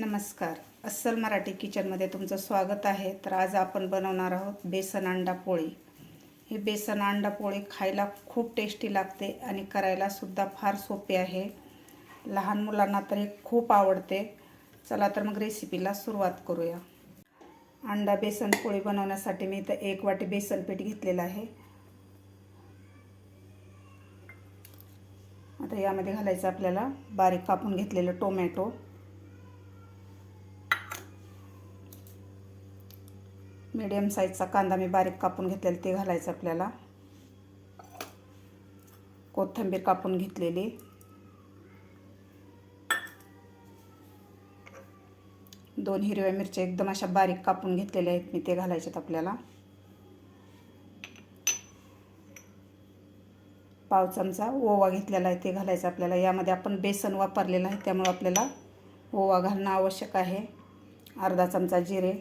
नमस्कार. अस्सल मराठी किचनमध्ये तुमचं स्वागत आहे. तर आज आपण बनवणार आहोत बेसन अंडा पोळी. ही बेसन अंडा पोळी खायला खूप टेस्टी लागते आणि करायलासुद्धा फार सोपे आहे. लहान मुलांना तर हे खूप आवडते. चला तर मग रेसिपीला सुरुवात करूया. अंडा बेसन पोळी बनवण्यासाठी मी इथं एक वाटी बेसन पीठ घेतलेलं आहे. आता यामध्ये घालायचं आपल्याला बारीक कापून घेतलेलं टोमॅटो. मीडियम साईजचा कांदा मी बारीक कापून घेतलेला ते घालायचं आपल्याला. कोथिंबीर कापून घेतलेली. दोन हिरव्या मिरच्या एकदम अशा बारीक कापून घेतलेल्या आहेत मी ते घालायच्यात आपल्याला. पाव चमचा ओवा घेतलेला आहे ते घालायचं आपल्याला. यामध्ये आपण बेसन वापरलेलं आहे त्यामुळं आपल्याला ओवा घालणं आवश्यक आहे. अर्धा चमचा जिरे.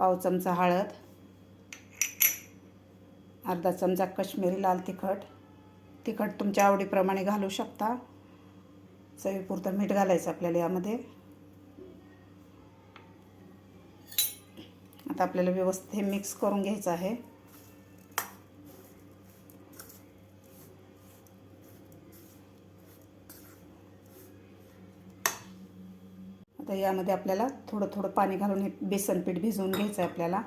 पाव चमचा हळद अर्धा चमचा कश्मीरी लाल तिखट. तिखट तुमच्या आवडीप्रमाणे घालू शकता. चवीपुरतं मीठ घालायचं आपल्याला यामध्ये. आता आपल्याला व्यवस्थित हे मिक्स करून घ्यायचं आहे. तर यामध्ये आपल्याला थोडं थोडं पाणी घालून हे बेसन पीठ भिजवून घ्यायचं आहे आपल्याला.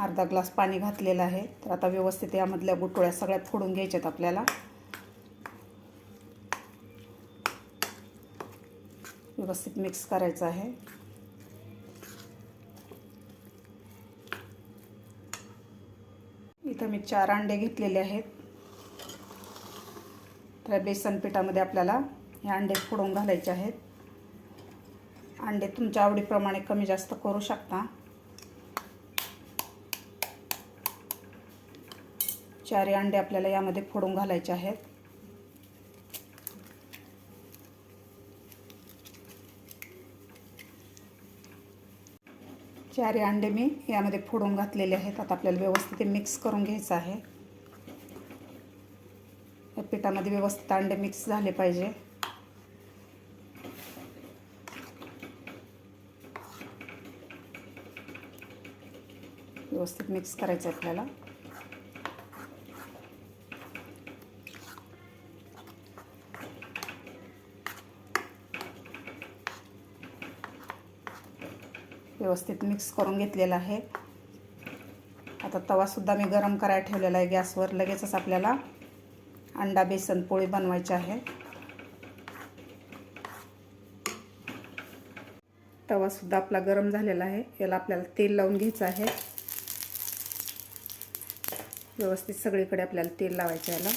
अर्धा ग्लास पाणी घातलेलं आहे. तर आता व्यवस्थित यामधल्या गुटोळ्या सगळ्या फोडून घ्यायच्यात आपल्याला. व्यवस्थित मिक्स करायचं आहे. इथं मी चार अंडे घेतलेले आहेत. तर बेसन पिठामध्ये आपल्याला हे अंडे फोडून घालायचे आहेत. अंडे तुमच्या आवडीप्रमाणे कमी जास्त करू शकता. चारही अंडे आपल्याला यामध्ये फोडून घालायचे आहेत. चारी अंडे मी यामध्ये फोडून घातलेले आहेत. आता आपल्याला व्यवस्थित मिक्स करून घ्यायचं आहे. या पिठामध्ये व्यवस्थित अंडे मिक्स झाले पाहिजे. व्यवस्थित मिक्स करायचं आहे आपल्याला. व्यवस्थित मिक्स करून घेतलेला आहे. आता तवासुद्धा मी गरम करायला ठेवलेला आहे. गॅसवर लगेचच आपल्याला अंडा बेसन पोळी बनवायची आहे. तवासुद्धा आपला गरम झालेला आहे. याला आपल्याला तेल लावून घ्यायचं आहे. व्यवस्थित सगळीकडे आपल्याला तेल लावायचं याला.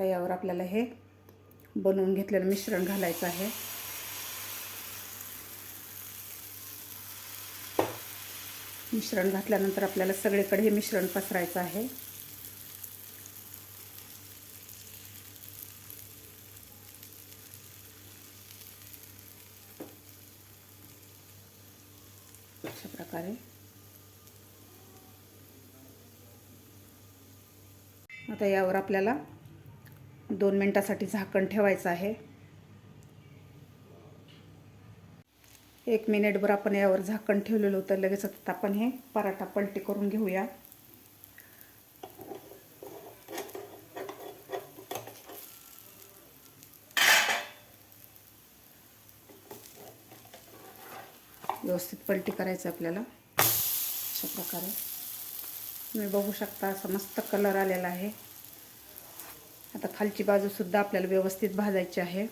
आता यावर आपल्याला हे बनवून घेतलेलं मिश्रण घालायचं आहे. मिश्रण घातल्यानंतर आपल्याला सगळीकडे हे मिश्रण पसरायचं आहे. अशा प्रकारे. आता यावर आपल्याला दोन मिनटासाठी झाकण ठेवायचं आहे. एक मिनिटभर आपण यावर झाकण ठेवलेलं होतं. लगेच आता आपण हे पराठा पलटी करून घेऊया. व्यवस्थित पलटी करायचं आपल्याला. अशा प्रकारे. तुम्ही बघू शकता असा मस्त कलर आलेला आहे. आता खालची बाजूसुद्धा आपल्याला व्यवस्थित भाजायची आहे.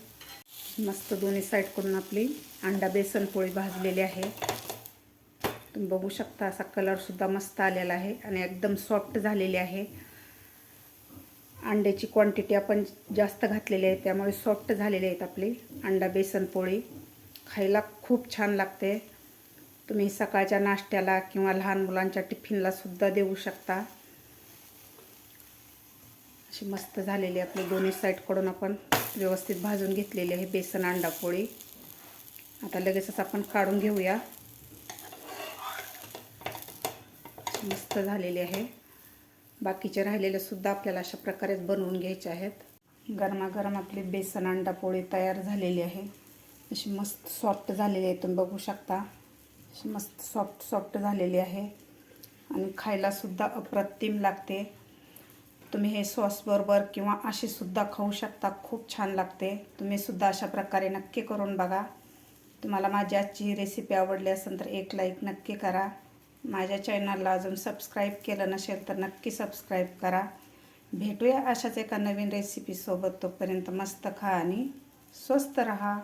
मस्त दोन्ही साईड करून आपली अंडा बेसन पोळी भाजलेली आहे. तुम्ही बघू शकता असा कलरसुद्धा मस्त आलेला आहे आणि एकदम सॉफ्ट झालेली आहे. अंड्याची क्वांटिटी आपण जास्त घातलेली आहे त्यामुळे सॉफ्ट झालेली आहेत आपली अंडा बेसन पोळी. खायला खूप छान लागते. तुम्ही सकाळच्या नाश्त्याला किंवा लहान मुलांच्या टिफिनलासुद्धा देऊ शकता. अशी मस्त झालेली आपली दोन्ही साईडकडून आपण व्यवस्थित भाजून घेतलेली आहे बेसन अंडा पोळी आता लगेचच आपण काढून घेऊया. मस्त झालेली आहे. बाकीचे राहिलेले सुद्धा आपल्याला अशा प्रकारेच बनवून घ्यायचे आहेत. गरमागरम आपली बेसन अंडा पोळी तयार झालेली आहे. अशी मस्त सॉफ्ट झालेली आहे तुम्ही बघू शकता. अशी मस्त सॉफ्ट सॉफ्ट झालेली आहे. आणि खायलासुद्धा अप्रतिम लागते. तुम्ही हे सॉसबरोबर किंवा अशीसुद्धा खाऊ शकता. खूप छान लागते. तुम्ही सुद्धा अशा प्रकारे नक्की करून बघा. तुम्हाला माझी आजची ही रेसिपी आवडली असेल तर एक लाईक नक्की करा. माझ्या चॅनलला अजून सबस्क्राईब केलं नसेल तर नक्की सबस्क्राईब करा. भेटूया अशाच एका नवीन रेसिपीसोबत तोपर्यंत मस्त खा आणि स्वस्त रहा.